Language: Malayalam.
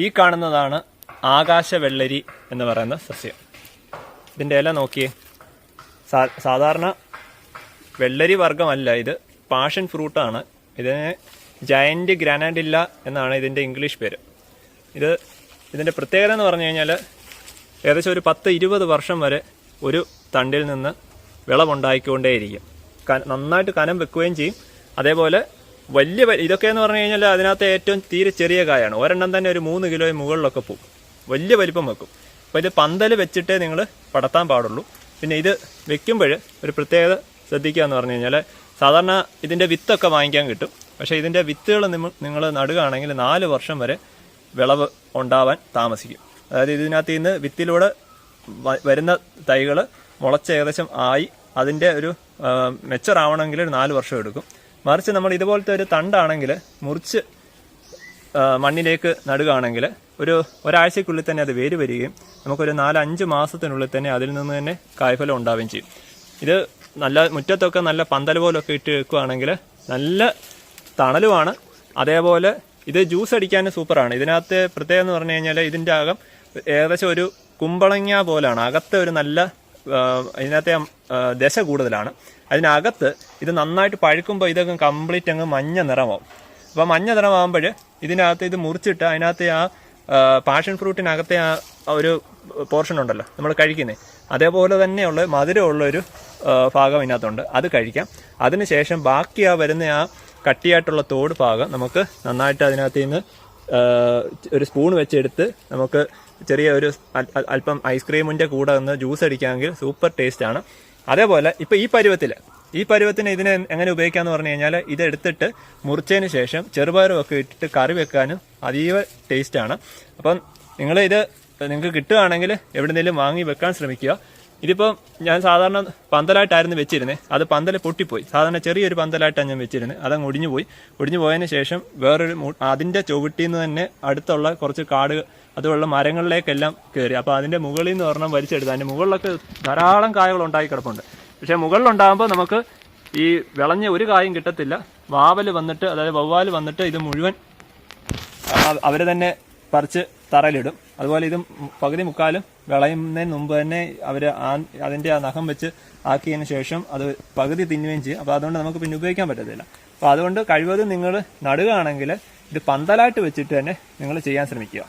ഈ കാണുന്നതാണ് ആകാശ വെള്ളരി എന്ന് പറയുന്ന സസ്യം. ഇതിന്റെ ഇല നോക്കിയേ. സാധാരണ വെള്ളരി വർഗമല്ല ഇത് പാഷൻ ഫ്രൂട്ടാണ്. ഇതിനെ ജയന്റ് ഗ്രാനാഡില്ല എന്നാണ് ഇതിന്റെ ഇംഗ്ലീഷ് പേര്. ഇത് ഇതിന്റെ പ്രത്യേകത എന്ന് പറഞ്ഞു കഴിഞ്ഞാൽ ഏകദേശം ഒരു പത്ത് ഇരുപത് വർഷം വരെ ഒരു തണ്ടിൽ നിന്ന് വിളവുണ്ടായിക്കൊണ്ടേയിരിക്കും. നന്നായിട്ട് കനം വെക്കുകയും ചെയ്യും. അതേപോലെ വലിയ ഇതൊക്കെ എന്ന് പറഞ്ഞു കഴിഞ്ഞാൽ അതിനകത്ത് ഏറ്റവും തീരെ ചെറിയ കായാണ്. ഒരെണ്ണം തന്നെ ഒരു മൂന്ന് കിലോ മുകളിലൊക്കെ പോകും. വലിയ വലിപ്പം വെക്കും. അപ്പോൾ ഇത് പന്തൽ വെച്ചിട്ടേ നിങ്ങൾ പടത്താൻ പാടുള്ളൂ. പിന്നെ ഇത് വെക്കുമ്പോൾ ഒരു പ്രത്യേകത ശ്രദ്ധിക്കുക എന്ന് പറഞ്ഞു കഴിഞ്ഞാൽ സാധാരണ ഇതിന്റെ വിത്തൊക്കെ വാങ്ങിക്കാൻ കിട്ടും. പക്ഷേ ഇതിന്റെ വിത്തുകൾ നിങ്ങൾ നടുകയാണെങ്കിൽ നാല് വർഷം വരെ വിളവ് ഉണ്ടാവാൻ താമസിക്കും. അതായത് ഇതിനകത്ത് നിന്ന് വിത്തിലൂടെ വരുന്ന തൈകൾ മുളച്ച് ഏകദേശം ആയി അതിന്റെ ഒരു മെച്ചറാവണമെങ്കിൽ ഒരു നാല് വർഷം എടുക്കും. മറിച്ച് നമ്മൾ ഇതുപോലത്തെ ഒരു തണ്ടാണെങ്കിൽ മുറിച്ച് മണ്ണിലേക്ക് നടുകയാണെങ്കിൽ ഒരു ഒരാഴ്ചക്കുള്ളിൽ തന്നെ അത് വേര് വരികയും നമുക്കൊരു നാലഞ്ച് മാസത്തിനുള്ളിൽ തന്നെ അതിൽ നിന്ന് തന്നെ കായ്ഫലം ഉണ്ടാവുകയും ചെയ്യും. ഇത് നല്ല മുറ്റത്തൊക്കെ നല്ല പന്തൽ പോലൊക്കെ ഇട്ട് വെക്കുകയാണെങ്കിൽ നല്ല തണലുമാണ്. അതേപോലെ ഇത് ജ്യൂസ് അടിക്കാനും സൂപ്പറാണ്. ഇതിനകത്ത് പ്രത്യേകം എന്ന് പറഞ്ഞു കഴിഞ്ഞാൽ ഇതിന്റെ അകം ഏകദേശം ഒരു കുമ്പളങ്ങ പോലാണ്. അകത്തെ ഒരു നല്ല ഇതിനകത്തെ ദശ കൂടുതലാണ്. അതിനകത്ത് ഇത് നന്നായിട്ട് പഴുക്കുമ്പോൾ ഇതൊക്കെ കംപ്ലീറ്റ് അങ്ങ് മഞ്ഞ നിറമാവും. അപ്പോൾ മഞ്ഞ നിറമാകുമ്പോൾ ഇതിനകത്ത് ഇത് മുറിച്ചിട്ട് അതിനകത്ത് ആ ആ, പാഷൻ ഫ്രൂട്ടിനകത്തെ ആ ഒരു പോർഷൻ ഉണ്ടല്ലോ നമ്മൾ കഴിക്കുന്നത് അതേപോലെ തന്നെയുള്ള മധുരമുള്ള ഒരു ഭാഗം ഇതിനകത്തുണ്ട്. അത് കഴിക്കാം. അതിനുശേഷം ബാക്കി ആ വരുന്ന ആ കട്ടിയായിട്ടുള്ള തോട് ഭാഗം നമുക്ക് നന്നായിട്ട് അതിനകത്ത് നിന്ന് ഒരു സ്പൂൺ വെച്ചെടുത്ത് നമുക്ക് ചെറിയ ഒരു അല്പം ഐസ്ക്രീമിന്റെ കൂടെ ഒന്ന് ജ്യൂസ് അടിക്കാമെങ്കിൽ സൂപ്പർ ടേസ്റ്റാണ് അതേപോലെ ഇപ്പോൾ ഈ പരുവത്തിൽ ഈ പരുവത്തിന് ഇതിനെ എങ്ങനെ ഉപയോഗിക്കാമെന്ന് പറഞ്ഞു കഴിഞ്ഞാൽ ഇതെടുത്തിട്ട് മുറിച്ചതിന് ശേഷം ചെറുപയറും ഒക്കെ ഇട്ടിട്ട് കറി വെക്കാനും അതീവ ടേസ്റ്റാണ് അപ്പം നിങ്ങൾ ഇത് നിങ്ങൾക്ക് കിട്ടുകയാണെങ്കിൽ എവിടെന്നെങ്കിലും വാങ്ങി വെക്കാൻ ശ്രമിക്കുക. ഇതിപ്പം ഞാൻ സാധാരണ പന്തലായിട്ടായിരുന്നു വെച്ചിരുന്നത് അത് പന്തൽ പൊട്ടിപ്പോയി. സാധാരണ ചെറിയൊരു പന്തലായിട്ടാണ് ഞാൻ വെച്ചിരുന്നത്. അതങ്ങ് ഒടിഞ്ഞു പോയി. ഒടിഞ്ഞു പോയതിന് ശേഷം വേറൊരു അതിന്റെ ചുവട്ടിൽ നിന്ന് തന്നെ അടുത്തുള്ള കുറച്ച് കാട് അതുപോലുള്ള മരങ്ങളിലേക്കെല്ലാം കയറി അപ്പോൾ അതിന്റെ മുകളിൽ നിന്ന് ഒരെണ്ണം വലിച്ചെടുത്ത്. അതിന്റെ മുകളിലൊക്കെ ധാരാളം കായകൾ ഉണ്ടായി കിടപ്പുണ്ട്. പക്ഷേ മുകളിലുണ്ടാകുമ്പോൾ നമുക്ക് ഈ വിളഞ്ഞ ഒരു കായും കിട്ടത്തില്ല. വാവൽ വന്നിട്ട് അതായത് വവ്വാൽ വന്നിട്ട് ഇത് മുഴുവൻ അവർ തന്നെ പറിച്ച് തറയിലിടും. അതുപോലെ ഇത് പകുതി മുക്കാലും വിളയുന്നതിന് മുമ്പ് തന്നെ അവർ അതിന്റെ ആ നഖം വെച്ച് ആക്കിയതിന് ശേഷം അത് പകുതി തിന്നുകയും ചെയ്യും. അപ്പോൾ അതുകൊണ്ട് നമുക്ക് പിന്നെ ഉപയോഗിക്കാൻ പറ്റത്തില്ല. അപ്പോൾ അതുകൊണ്ട് കഴിവതും നിങ്ങൾ നടുകയാണെങ്കിൽ ഇത് പന്തലായിട്ട് വെച്ചിട്ട് തന്നെ നിങ്ങൾ ചെയ്യാൻ ശ്രമിക്കുക.